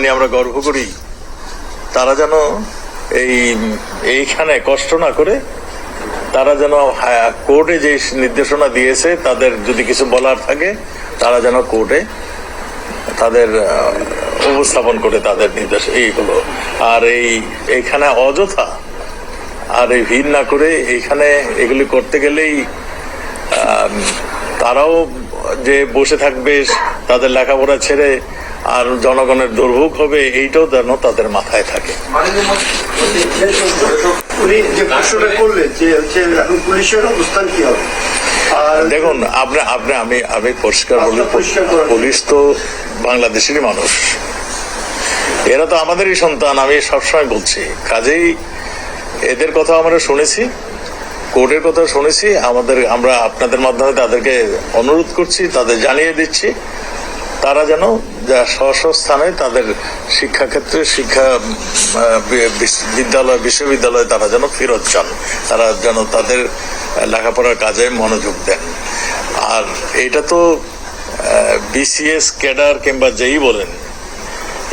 নিয়ে আমরা গর্ব করি। তারা যেন এই এইখানে কষ্ট না করে তারা যেন হ্যাঁ, কোর্টে যে নির্দেশনা দিয়েছে তাদের যদি কিছু বলার থাকে তারা যেন কোর্টে তাদের উপস্থাপন করে তাদের নির্দেশ এইগুলো আর এই এইখানে অযথা আর এই ভিড় না করে এইখানে এগুলি করতে গেলেই তারাও যে বসে থাকবে তাদের লেখাপড়া ছেড়ে আর জনগণের দুর্ভোগ হবে এইটাও যেন তাদের মাথায় থাকে। উনি যে প্রশ্নটা করলেন যে হচ্ছে এখন পুলিশের অবস্থান কি হবে দেখুন আপনি আপনি আমি আমি পরিষ্কার বলি। পুলিশ তো বাংলাদেশেরই মানুষ। এরা তো আমাদেরই সন্তান আমি সবসময় বলছি। কাজেই এদের কথা আমরা শুনেছি কোর্টের কথা শুনেছি আমাদের আমরা আপনাদের মাধ্যমে তাদেরকে অনুরোধ করছি তাদের জানিয়ে দিচ্ছি তারা যেন যা স্ব স্থানে তাদের শিক্ষাক্ষেত্রে শিক্ষা বিদ্যালয়, বিশ্ববিদ্যালয়ে তারা যেন ফেরত যান। তারা যেন তাদের লেখাপড়ার কাজে মনোযোগ দেন। আর এটা তো বিসিএস ক্যাডার কিংবা যেই বলেন,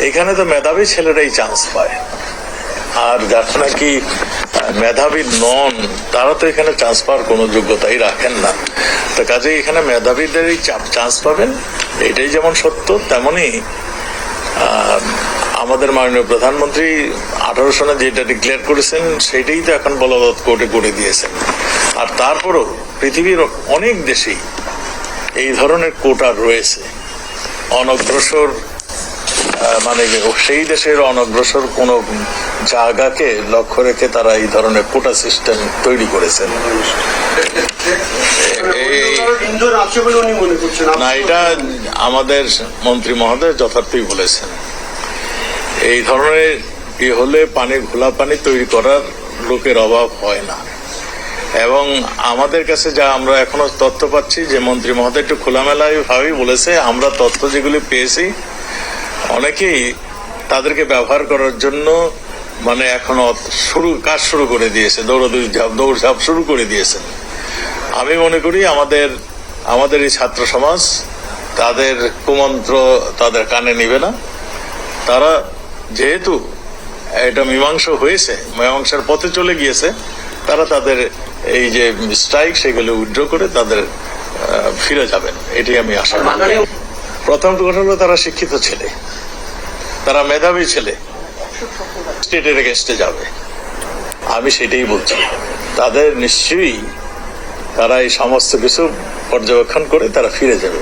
এখানে তো মেধাবী ছেলেরাই চান্স পায়। আর যারা নাকি মেধাবী নন তারা তো এখানে চান্স পাওয়ার কোনো যোগ্যতাই রাখেন না। তো কাজে এখানে মেধাবীদেরই চান্স পাবেন। এটাই যেমন সত্য তেমনি আহ, আমাদের মাননীয় প্রধানমন্ত্রী আঠারো সনে যেটা ডিক্লেয়ার করেছেন সেটাই তো এখন বলবৎ কোর্টে করে দিয়েছেন। আর তারপরও পৃথিবীর অনেক দেশেই এই ধরনের কোটা রয়েছে। অনগ্রসর মানে সেই দেশের অনগ্রসর কোন জায়গাকে লক্ষ্য রেখে তারা এই ধরনের কোটা সিস্টেম তৈরি করেছেন। না, এটা আমাদের মন্ত্রী মহোদয় যথার্থই বলেছেন। এই ধরনের ই হলে পানি, ঘোলা পানি তৈরি করার লোকের অভাব হয় না। এবং আমাদের কাছে যা আমরা এখনও তথ্য পাচ্ছি, যে মন্ত্রী মহোদয় একটু খোলামেলায় ভাবেই বলেছে, আমরা তথ্য যেগুলি পেয়েছি অনেকেই তাদেরকে ব্যবহার করার জন্য মানে এখন শুরু কাজ শুরু করে দিয়েছে দৌড়াদৌড়ি ঝাপ দৌড় ঝাপ শুরু করে দিয়েছেন আমি মনে করি আমাদের আমাদের এই ছাত্র সমাজ তাদের কুমন্ত্র তাদের কানে নিবে না। তারা যেহেতু এটা মীমাংস হয়েছে মীমাংসার পথে চলে গিয়েছে তারা তাদের এই যে স্ট্রাইক সেগুলো উইথড্র করে তাদের ফিরে যাবেন। এটাই আমি আশা করি। প্রথম কথা হলো তারা শিক্ষিত ছেলে। তারা মেধাবী ছেলে, স্টেটের এগেস্টে যাবে। আমি সেটাই বলছি। তাদের নিশ্চয়ই তারা এই সমস্ত কিছু পর্যবেক্ষণ করে তারা ফিরে যাবে।